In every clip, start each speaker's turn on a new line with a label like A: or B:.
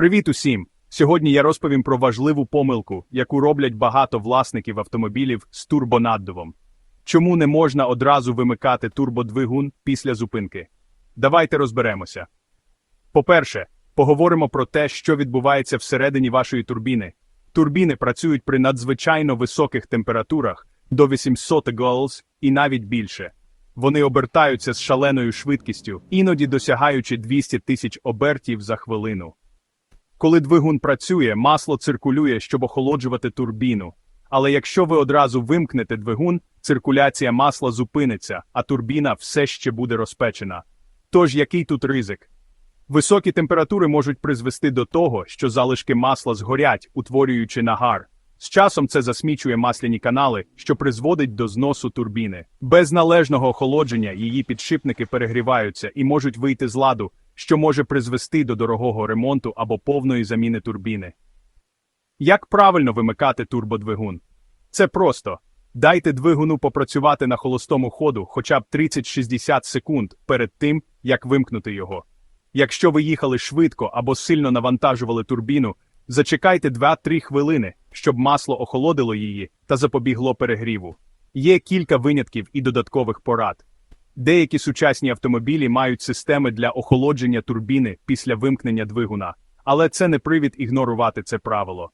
A: Привіт усім! Сьогодні я розповім про важливу помилку, яку роблять багато власників автомобілів з турбонаддувом. Чому не можна одразу вимикати турбодвигун після зупинки? Давайте розберемося. По-перше, поговоримо про те, що відбувається всередині вашої турбіни. Турбіни працюють при надзвичайно високих температурах до 800 галс і навіть більше. Вони обертаються з шаленою швидкістю, іноді досягаючи 200 тисяч обертів за хвилину. Коли двигун працює, масло циркулює, щоб охолоджувати турбіну. Але якщо ви одразу вимкнете двигун, циркуляція масла зупиниться, а турбіна все ще буде розпечена. Тож який тут ризик? Високі температури можуть призвести до того, що залишки масла згорять, утворюючи нагар. З часом це засмічує масляні канали, що призводить до зносу турбіни. Без належного охолодження її підшипники перегріваються і можуть вийти з ладу, що може призвести до дорогого ремонту або повної заміни турбіни. Як правильно вимикати турбодвигун? Це просто. Дайте двигуну попрацювати на холостому ходу хоча б 30-60 секунд перед тим, як вимкнути його. Якщо ви їхали швидко або сильно навантажували турбіну, зачекайте 2-3 хвилини, щоб масло охолодило її та запобігло перегріву. Є кілька винятків і додаткових порад. Деякі сучасні автомобілі мають системи для охолодження турбіни після вимкнення двигуна, але це не привід ігнорувати це правило.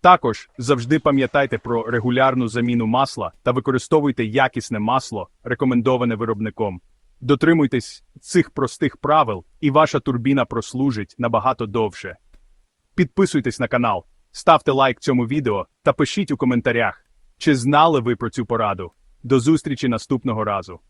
A: Також завжди пам'ятайте про регулярну заміну масла та використовуйте якісне масло, рекомендоване виробником. Дотримуйтесь цих простих правил, і ваша турбіна прослужить набагато довше. Підписуйтесь на канал, ставте лайк цьому відео та пишіть у коментарях, чи знали ви про цю пораду. До зустрічі наступного разу.